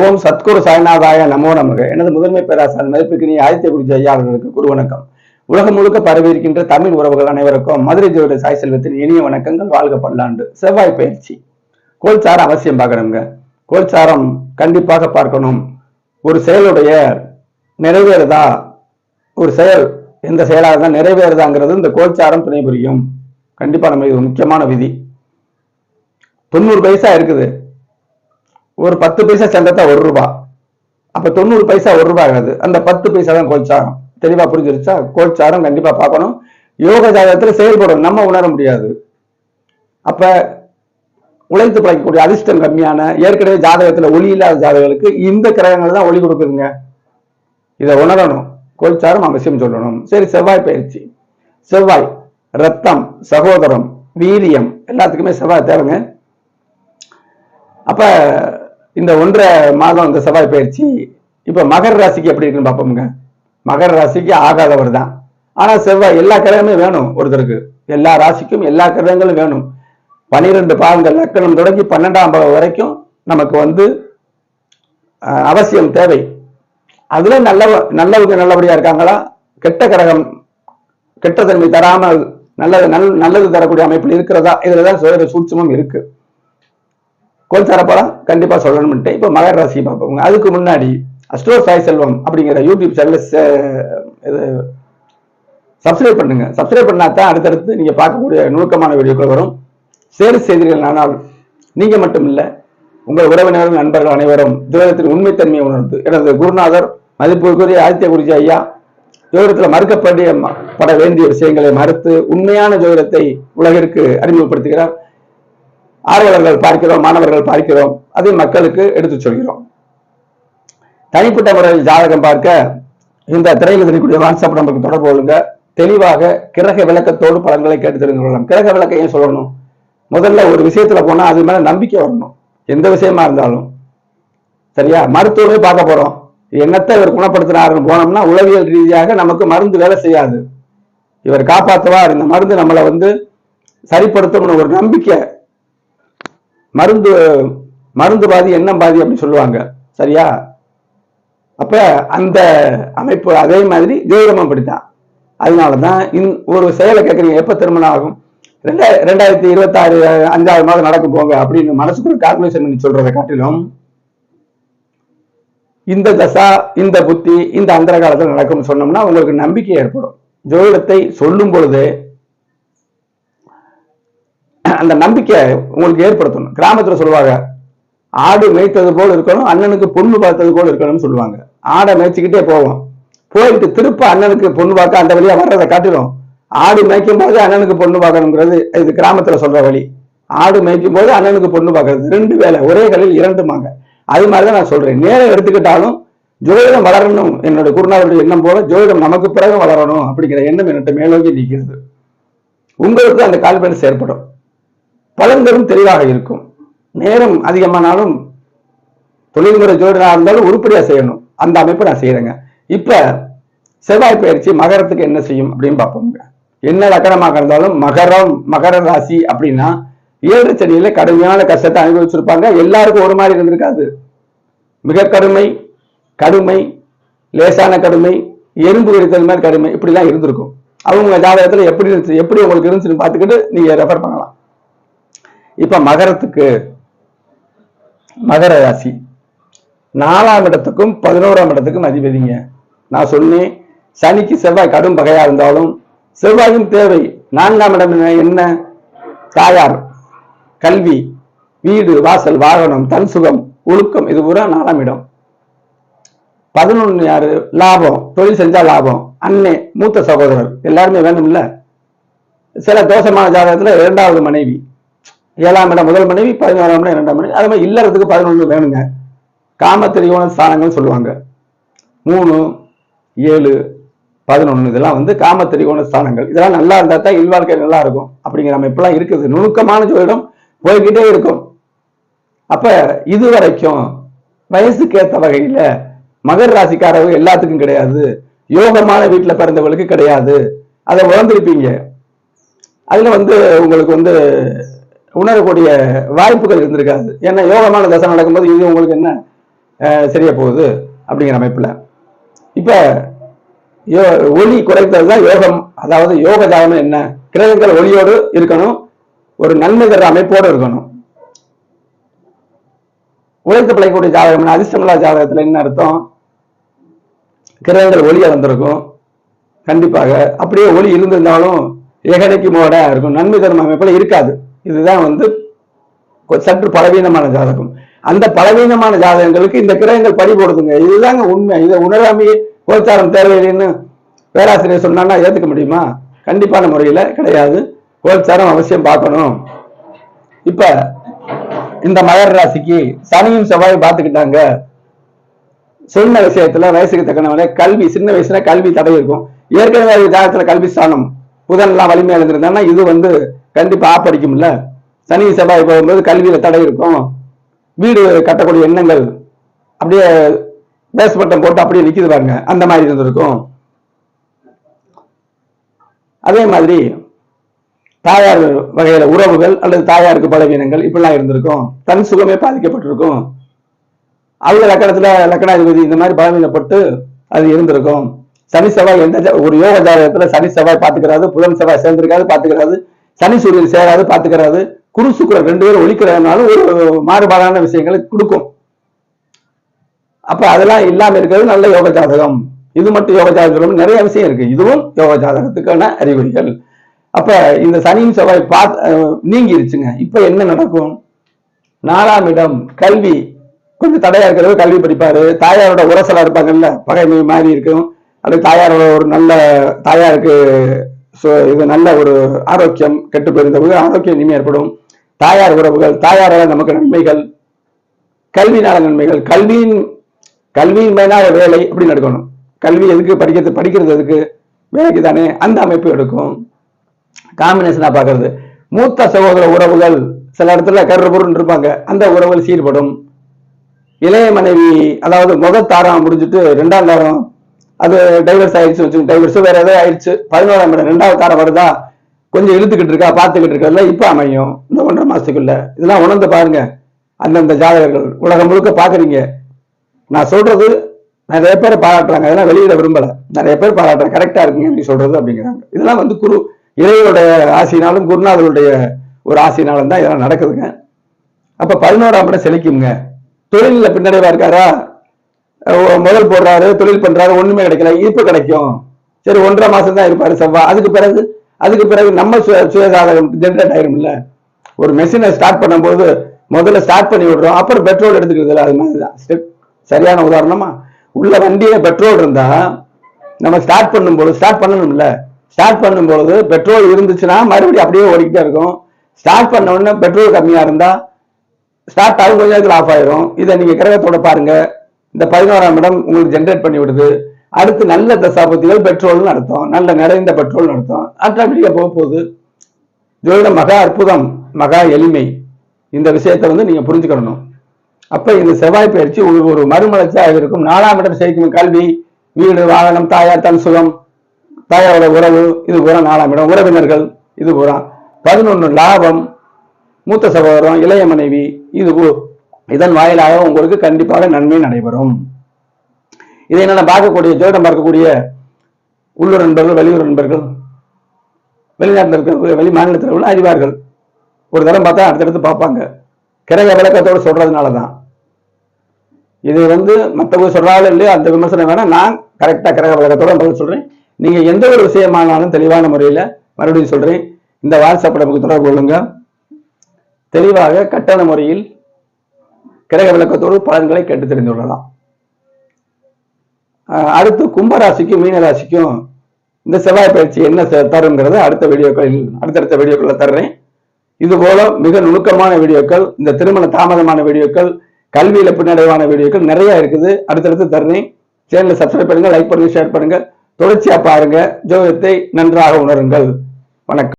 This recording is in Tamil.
ஓம் சத்குரு சாய்நாதாய நமோ நமக. எனது முதன்மை பேராசார் மதிப்புக்கினிய ஆதித்ய குருஜி ஐயா அவர்களுக்கு குரு வணக்கம் உலகம் முழுக்க பரவி இருக்கின்ற தமிழ் உறவுகள் அனைவருக்கும் மதுரை ஜோதி சாய் செல்வத்தின் இனிய வணக்கங்கள். வாழ்க பல்லாண்டு. செவ்வாய் பயிற்சி. கோல்சாரம் அவசியம் பார்க்கணுங்க. கோல்சாரம் கண்டிப்பாக பார்க்கணும். ஒரு செயலுடைய நிறைவேறுதா? ஒரு செயல் எந்த செயலாக இருந்தால் நிறைவேறுதாங்கிறது இந்த கோல்சாரம் துணை புரியும். கண்டிப்பா நம்ம இது முக்கியமான விதி. தொண்ணூறு பைசா இருக்குது. ஒரு பத்து பைசா சேர்ந்தா ஒரு ரூபா. அப்ப தொண்ணூறு பைசா ஒரு ரூபாய் ஆகாது. அந்த பத்து பைசா தான் கோச்சாரம். தெளிவா புரிஞ்சிருச்சா? கோச்சாரம் கண்டிப்பா பார்க்கணும். யோக ஜாதகத்துல செயல்படும். நம்ம உணர முடியாது. அப்ப உழைத்து பழைக்கக்கூடிய அதிர்ஷ்டம் கம்மியான ஏற்கனவே ஜாதகத்துல ஒளி இல்லாத ஜாதகங்களுக்கு இந்த கிரகங்கள் தான் ஒளி கொடுக்குதுங்க. இதை உணரணும். கோச்சாரம் அவசியம் சொல்லணும். சரி செவ்வாய் பயிற்சி. செவ்வாய் ரத்தம் சகோதரம் வீரியம் எல்லாத்துக்குமே செவ்வாய் தேவைங்க. அப்ப இந்த ஒன்றரை மாதம் இந்த செவ்வாய் பயிற்சி இப்ப மகர ராசிக்கு எப்படி இருக்குன்னு பார்ப்போமுங்க. மகர ராசிக்கு ஆகாதவர் தான். ஆனா செவ்வாய் எல்லா கிரகமே வேணும் ஒருத்தருக்கு. எல்லா ராசிக்கும் எல்லா கிரகங்களும் வேணும். பனிரெண்டு பாகங்கள் லக்கணம் தொடங்கி பன்னெண்டாம் பாகம் வரைக்கும் நமக்கு வந்து அஹ், அவசியம் தேவை. அதுல நல்ல நல்லவங்க நல்லபடியா இருக்காங்களா? கெட்ட கிரகம் கெட்ட தன்மை தராமல் நல்லது நல் நல்லது தரக்கூடிய அமைப்பில் இருக்கிறதா? இதுலதான் சுய சூட்சமும் இருக்கு. கோல்சார படம் கண்டிப்பா சொல்லணும்ட்டு இப்ப மகர ராசி பார்ப்போங்க அதுக்கு முன்னாடி அஸ்ட்ரோ சாய் செல்வம் அப்படிங்கிற யூடியூப் சேனல் இது சப்ஸ்கிரைப் பண்ணுங்க. சப்ஸ்கிரைப் பண்ணா தான் அடுத்தடுத்து நீங்க பார்க்கக்கூடிய நுணுக்கமான வீடியோக்கள் வரும். சேறு செய்திகள் ஆனால் நீங்க மட்டும் இல்ல உங்கள் உறவினர்கள் நண்பர்கள் அனைவரும் ஜோதிடத்தின் உண்மைத்தன்மையை உணர்ந்து எனது குருநாதர் மதிப்புக்குரிய ஆதித்ய குருஜி ஐயா ஜோதிடத்தில் மறுக்கப்படிய பட வேண்டிய விஷயங்களை மறுத்து உண்மையான ஜோதிடத்தை உலகிற்கு அறிமுகப்படுத்துகிறார். ஆர்வலர்கள் பார்க்கிறோம் மாணவர்கள் பார்க்கிறோம் அதை மக்களுக்கு எடுத்துச் சொல்கிறோம். தனிப்பட்ட முறையில் ஜாதகம் பார்க்க இந்த திரையில் தெரியக்கூடிய வாட்ஸ்அப் நம்பருக்கு தொடர்பு கொள்ளுங்க. தெளிவாக கிரக விளக்கத்தோடு படங்களை கேட்டு தெரிந்து கொள்ளலாம் கிரக விளக்கம் ஏன் சொல்லணும்? முதல்ல ஒரு விஷயத்துல போனா அது மேல நம்பிக்கை வரணும். எந்த விஷயமா இருந்தாலும். சரியா? மருத்துவமே பார்க்க போறோம். என்னத்தை இவர் குணப்படுத்தினாருன்னு போனோம்னா உளவியல் ரீதியாக நமக்கு மருந்து வேலை செய்யாது. இவர் காப்பாத்துவார். இந்த மருந்து நம்மளை வந்து சரிப்படுத்தும்னு ஒரு நம்பிக்கை மருந்து மருந்து பாதி எண்ணம் பாதி அப்படின்னு சொல்லுவாங்க. சரியா? அப்ப அந்த அமைப்பு அதே மாதிரி ஜோதிடமும் அப்படித்தான். அதனாலதான் இன் ஒரு செயலை கேட்குறீங்க எப்ப திருமணம் ஆகும்? ரெண்டாயிர ரெண்டாயிரத்தி இருபத்தாறு அஞ்சாவது மாதம் நடக்கும் போங்க அப்படின்னு மனசுக்குள்ள கால்குலேஷன் பண்ணி சொல்றதை காட்டிலும் இந்த தசா இந்த புத்தி இந்த அந்தர காலத்தில் நடக்கும்னு சொன்னோம்னா உங்களுக்கு நம்பிக்கை ஏற்படும். ஜோதிடத்தை சொல்லும் பொழுது அந்த நம்பிக்கை உங்களுக்கு ஏற்படுத்தணும். கிராமத்தில் சொல்லுவாங்க ஆடு மேய்த்தது போல இருக்கணும் அண்ணனுக்கு பொண்ணு பார்த்தது போல இருக்கணும்னு சொல்லுவாங்க. ஆடை மேய்ச்சிக்கிட்டே போவோம். போயிட்டு திருப்ப அண்ணனுக்கு பொண்ணு பார்க்க அந்த வழியா வர்றதை காட்டிடும் ஆடு மேய்க்கும் போது அண்ணனுக்கு பொண்ணு பார்க்கணுங்கிறது இது கிராமத்தில் சொல்ற வழி. ஆடு மேய்க்கும் போது அண்ணனுக்கு பொண்ணு பார்க்கறது. ரெண்டு வேலை ஒரே கலையில் இரண்டுமாங்க அது மாதிரி தான் நான் சொல்றேன். நேரம் எடுத்துக்கிட்டாலும் ஜோதிடம் வளரணும். என்னோட குருநாதருடைய எண்ணம் போல ஜோதிடம் நமக்கு பிறகு வளரணும் அப்படிங்கிற எண்ணம் என்னட்ட மேலோங்கி நிற்கிறது. உங்களுக்கு அந்த கால்பென்ஸ் ஏற்படும் பலன்களும் தெளிவாக இருக்கும். நேரம் அதிகமானாலும் தொழில்முறை ஜோதிடராக இருந்தாலும் உருப்படியாக செய்யணும். அந்த அமைப்பை நான் செய்யறேங்க. இப்ப செவ்வாய் பயிற்சி மகரத்துக்கு என்ன செய்யும் அப்படின்னு பார்ப்போம்ங்க. என்ன லக்கணமாக இருந்தாலும் மகரம் மகர ராசி அப்படின்னா ஏழு சனியில கடுமையான கஷ்டத்தை அனுபவிச்சிருப்பாங்க. எல்லாருக்கும் ஒரு மாதிரி இருந்திருக்காது. மிக கடுமை கடுமை லேசான கடுமை எறும்பு கடித்தல் மாதிரி கடுமை இப்படிலாம் இருந்திருக்கும். அவங்க ஜாதகத்துல எப்படி இருந்துச்சு எப்படி உங்களுக்கு இருந்துச்சுன்னு பார்த்துக்கிட்டு நீங்க ரெஃபர் பண்ணலாம். இப்ப மகரத்துக்கு மகர ராசி. நாலாம் இடத்துக்கும் பதினோராம் இடத்துக்கும் அதிபதிங்க. நான் சொன்னேன் சனிக்கு செவ்வாய் கடும் பகையா இருந்தாலும் செவ்வாயும் தேவை. நான்காம் இடம் என்ன? தாயார் கல்வி வீடு வாசல் வாகனம் தன் சுகம் ஒழுக்கம் இது பூரா நாலாம் இடம். பதினொன்னு யாரு? லாபம் தொழில் செஞ்சா லாபம். அன்னை மூத்த சகோதரர். எல்லாருமே வேணும்ல சில தோஷமான ஜாதகத்துல இரண்டாவது மனைவி. ஏழாம் இடம் முதல் மனைவி பதினோராம் இடம் இரண்டாம் மனைவி. அது மாதிரி இல்லறதுக்கு பதினொன்று வேணுங்க. காமத்திரியோன திரிகோண ஸ்தானங்கள் சொல்லுவாங்க. மூணு ஏழு பதினொன்று இதெல்லாம் வந்து காம ஸ்தானங்கள். இதெல்லாம் நல்லா இருந்தால் தான் இல்வாழ்க்கை நல்லா இருக்கும். அப்படிங்கிற அமைப்பெல்லாம் இருக்குது. நுணுக்கமான ஜோதிடம் போய்கிட்டே இருக்கும். அப்போ இது வரைக்கும் வயசுக்கு ஏற்ற வகையில் மகர் ராசிக்காரர்கள் எல்லாத்துக்கும் கிடையாது. யோகமான வீட்டில் பிறந்தவங்களுக்கு கிடையாது. அதை உழந்திருப்பீங்க அதில் வந்து உங்களுக்கு வந்து உணரக்கூடிய வாய்ப்புகள் இருந்திருக்காது. ஏன்னா யோகமான தசை நடக்கும்போது இது உங்களுக்கு என்ன சரியா போகுது அப்படிங்கிற அமைப்பில். இப்போ யோ- ஒளி குறைத்தது தான் யோகம். அதாவது யோக ஜாதகம் என்ன? கிரகங்கள் ஒளியோடு இருக்கணும். ஒரு நன்மை தர அமைப்போடு இருக்கணும். உழைத்து பிழைக்கக்கூடிய ஜாதகம் அதிர்ஷ்டமில்லா ஜாதகத்தில் என்ன அர்த்தம்? கிரகங்கள் ஒளியாக வந்திருக்கும் கண்டிப்பாக. அப்படியே ஒளி இருந்திருந்தாலும் ஏகனைக்கு மோட இருக்கும். நன்மை தரும் அமைப்பில் இருக்காது. இதுதான் வந்து சற்று பலவீனமான ஜாதகம். அந்த பலவீனமான ஜாதகங்களுக்கு இந்த கிரகங்கள் படி போடுதுங்க. இதுதாங்க உண்மை. இதை உணராமையே கோச்சாரம் தேவையில்லைன்னு பேராசிரியர் சொன்னான்னா ஏத்துக்க முடியுமா? கண்டிப்பான முறையில கிடையாது. கோச்சாரம் அவசியம் பார்க்கணும். இப்ப இந்த மகர ராசிக்கு சனியும் செவ்வாயும் பார்த்துக்கிட்டாங்க. சொன்ன விஷயத்துல வயசுக்கு தக்கனவனே கல்வி சின்ன வயசுல கல்வி தடை இருக்கும். ஏற்கனவே ஜாதகத்துல கல்வி ஸ்தானம். புதன் எல்லாம் வலிமையா இருந்திருந்தாங்கன்னா இது வந்து கண்டிப்பா ஆப்படிக்கும்ல சனி செவ்வாய் போகும்போது கல்வியில தடை இருக்கும். வீடு கட்டக்கூடிய எண்ணங்கள் அப்படியே பேஸ்பட்டம் போட்டு அப்படியே நிக்குது பாருங்க. அந்த மாதிரி இருந்திருக்கும் அதே மாதிரி தாயார் வகையில உறவுகள் அல்லது தாயாருக்கு பலவீனங்கள் இப்படிலாம் இருந்திருக்கும். தன் சுகமே பாதிக்கப்பட்டிருக்கும். அவங்க லக்கணத்துல லக்கணாதிபதி இந்த மாதிரி பலவீனப்பட்டு அது இருந்திருக்கும். சனி செவ்வாய் எந்த ஒரு யோக ஜாதகத்துல சனி செவ்வாய் பாத்துக்கிறாரு புதன் செவ்வாய் சேர்ந்திருக்காது பாத்துக்கிறாரு சனி சூரியன் சேராது பார்த்துக்கிறாரு குரு சுக்கரன் ரெண்டு பேரும் ஒழிக்கிறதுனால ஒரு மாறுபாடான விஷயங்களை கொடுக்கும். அப்ப அதெல்லாம் இல்லாம இருக்கிறது நல்ல யோக ஜாதகம். இது மட்டும் யோக ஜாதகம் நிறைய விஷயம் இருக்கு. இதுவும் யோக ஜாதகத்துக்கான அறிகுறிகள். அப்ப இந்த சனியும் செவ்வாய் பார்த்து நீங்கிருச்சுங்க. இப்ப என்ன நடக்கும்? நாலாம் இடம் கல்வி. கொஞ்சம் தடையா இருக்கிறது கல்வி படிப்பாரு. தாயாரோட உரசலா இருப்பாங்கல்ல? பகைமை மாதிரி இருக்கும். அல்லது தாயாரோட ஒரு நல்ல தாயாருக்கு ஸோ இது நல்ல ஒரு ஆரோக்கியம் கெட்டு போயிருந்த ஆரோக்கியம் இனிமே ஏற்படும். தாயார் உறவுகள் தாயாரால் நமக்கு நன்மைகள். கல்வினால நன்மைகள். கல்வியின் கல்வியின் மேலான வேலை அப்படி நடக்கணும் கல்வி எதுக்கு படிக்கிறது படிக்கிறது எதுக்கு? வேலைக்கு தானே. அந்த அமைப்பு எடுக்கும். காம்பினேஷனாக பார்க்கறது. மூத்த சகோதர உறவுகள் சில இடத்துல கருபுருன்னு இருப்பாங்க. அந்த உறவுகள் சீர்படும். இளைய மனைவி அதாவது முதல் தாரம் முடிஞ்சிட்டு ரெண்டாம் தாரம் அது டைவர்ஸ் ஆயிடுச்சு வச்சுக்கோங்க டைவர்ஸோ வேற ஏதோ ஆயிடுச்சு. பதினோராம் இடம் ரெண்டாவது தாரம் வருதா? கொஞ்சம் இழுத்துக்கிட்டு இருக்கா பார்த்துக்கிட்டு இருக்கல இப்போ அமையும். இந்த ஒன்றரை மாசத்துக்குள்ள. இதெல்லாம் உணர்ந்து பாருங்க. அந்தந்த ஜாதகர்கள். உலகம் முழுக்க பாக்குறீங்க நான் சொல்றது நிறைய பேர் பாராட்டுறாங்க. அதெல்லாம் வெளியிட விரும்பல. நிறைய பேர் பாராட்டுறாங்க. கரெக்டா இருக்குங்க நீ சொல்றது அப்படிங்கிறாங்க. இதெல்லாம் வந்து குரு இறைவனுடைய ஆசையினாலும் குருநாதருடைய ஒரு ஆசையினாலும் தான் இதெல்லாம் நடக்குதுங்க. அப்ப பதினோராம் இடம் செழிக்குங்க. தொழிலில் பின்னடைவா இருக்காரா? முதல் போடுறாரு தொழில் பண்றாரு ஒண்ணுமே கிடைக்கல இப்ப கிடைக்கும். சரி ஒன்றரை மாசம் தான் இருப்பாரு செவ்வா அதுக்கு பிறகு அதுக்கு பிறகு நம்ம சுய சுயசாதகம் ஜென்ரேட் ஆயிரும்ல. ஒரு மெஷினை ஸ்டார்ட் பண்ணும்போது முதல்ல ஸ்டார்ட் பண்ணி விடுறோம் அப்புறம் பெட்ரோல் எடுத்துக்கிறது இல்லை அது மாதிரி தான் ஸ்டெப் சரியான உதாரணமா உள்ள வண்டியில பெட்ரோல் இருந்தா நம்ம ஸ்டார்ட் பண்ணும்போது ஸ்டார்ட் பண்ணணும்ல. ஸ்டார்ட் பண்ணும்போது பெட்ரோல் இருந்துச்சுன்னா மறுபடியும் அப்படியே ஓடிக்கிட்டே இருக்கும். ஸ்டார்ட் பண்ண உடனே பெட்ரோல் கம்மியா இருந்தா ஸ்டார்ட் ஆகும் கொஞ்சம் நேரத்தில் ஆஃப் ஆயிரும். இதை நீங்க கிரகத்தோட பாருங்க. இந்த பதினோராம் இடம் உங்களுக்கு ஜென்ரேட் பண்ணி விடுது. அடுத்து நல்ல தசாபத்திகள் பெட்ரோல்னு அர்த்தம். நல்ல நிறைந்த பெட்ரோல்னு அர்த்தம். ஆட்டோமேட்டிக்கா போக போகுது. ஜோதிட மகா அற்புதம் மகா எளிமை. இந்த விஷயத்தை வந்து நீங்க புரிஞ்சுக்கணும். அப்ப இந்த செவ்வாய் பயிற்சி உங்களுக்கு ஒரு மறுமலர்ச்சியாக இருக்கும். நாலாம் இடம் சேர்க்கும் கல்வி வீடு வாகனம் தாயார் தன் சுகம் தாயாரோட உறவு இது பூரா நாலாம் இடம். உறவினர்கள் இது பூரா. பதினொன்று லாபம் மூத்த சகோதரம் இளைய மனைவி இது இதன் வாயிலாக உங்களுக்கு கண்டிப்பாக நன்மை நடைபெறும். இதை நான் பார்க்கக்கூடிய ஜோதிடம் பார்க்கக்கூடிய உள்ளூர் நண்பர்கள் வெளியூர் நண்பர்கள் வெளிநாட்டில் இருக்கிற வெளி மாநிலத்தில் உள்ள அறிவார்கள் ஒரு தரம் பார்த்தா அடுத்தடுத்து பார்ப்பாங்க. கிரக விளக்கத்தோடு சொல்றதுனால தான். இது வந்து மற்றவங்க சொல்றாலும் இல்லையோ அந்த விமர்சனம் வேணா நான் கரெக்டாக கிரக விளக்கத்தோட பதில் சொல்றேன். நீங்க எந்த ஒரு விஷயமானாலும் தெளிவான முறையில் மறுபடியும் சொல்றேன். இந்த வாட்ஸ்அப் நமக்கு தொடர்பு கொள்ளுங்க. தெளிவாக கட்டண முறையில் கிரக விளக்கத்தோடு பலன்களை கேட்டு தெரிந்து கொள்ளலாம். அடுத்து கும்பராசிக்கும் மீன ராசிக்கும் இந்த செவ்வாய் பயிற்சி என்ன தருங்கிறத அடுத்த வீடியோக்களில் அடுத்தடுத்த வீடியோக்களில் தர்றேன். இது போல மிக நுணுக்கமான வீடியோக்கள் இந்த திருமண தாமதமான வீடியோக்கள் கல்வியில பின்னடைவான வீடியோக்கள் நிறைய இருக்குது. அடுத்தடுத்து தர்றேன். சேனலை சப்ஸ்கிரைப் பண்ணுங்க லைக் பண்ணுங்க ஷேர் பண்ணுங்க. தொடர்ச்சியா பாருங்க. ஜோதிடத்தை நன்றாக உணருங்கள். வணக்கம்.